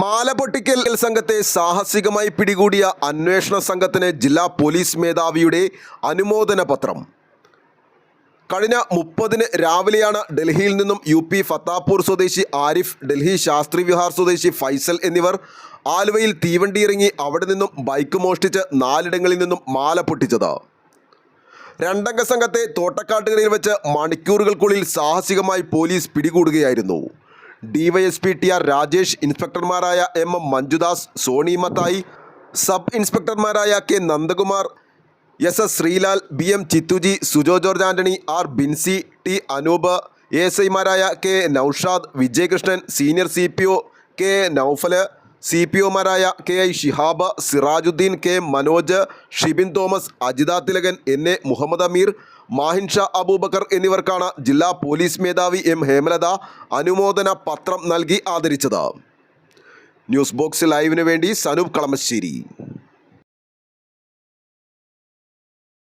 മാല പൊട്ടിക്കൽ സംഘത്തെ സാഹസികമായി പിടികൂടിയ അന്വേഷണ സംഘത്തിന് ജില്ലാ പോലീസ് മേധാവിയുടെ അനുമോദന പത്രം. കഴിഞ്ഞ മുപ്പതിന് രാവിലെയാണ് ഡൽഹിയിൽ നിന്നും യു പി ഫത്താപൂർ സ്വദേശി ആരിഫ് ഡൽഹി ശാസ്ത്രി വിഹാർ സ്വദേശി ഫൈസൽ എന്നിവർ ആലുവയിൽ തീവണ്ടി ഇറങ്ങി അവിടെ നിന്നും ബൈക്ക് മോഷ്ടിച്ച് നാലിടങ്ങളിൽ നിന്നും മാല പൊട്ടിച്ചത്. രണ്ടംഗ സംഘത്തെ തോട്ടക്കാട്ടുകരയിൽ വെച്ച് മണിക്കൂറുകൾക്കുള്ളിൽ സാഹസികമായി പോലീസ് പിടികൂടുകയായിരുന്നു. DYSP T R Rajesh ഇൻസ്പെക്ടർമാരായ M M Manjudas Soni Mathai sub ഇൻസ്പെക്ടർമാരായ K Nandakumar S S Sreelal B M Chithuji Sujo George Antony R Binsi T Anoop A S ഐമാരായ K Noushad Vijayakrishnan senior C P O K Noufal C P ഒമാരായ K I Shihab Sirajuddin K Manoj Shibin Thomas Ajitha Thilakan N A Muhammad Ameer Mahin Shah Aboobacker എന്നിവർക്കാണ് ജില്ലാ police മേധാവി M Hemalatha അനുമോദന പത്രം നൽകി ആദരിച്ചത്. News box ലൈവിന് വേണ്ടി സനൂപ് കളമശ്ശേരി.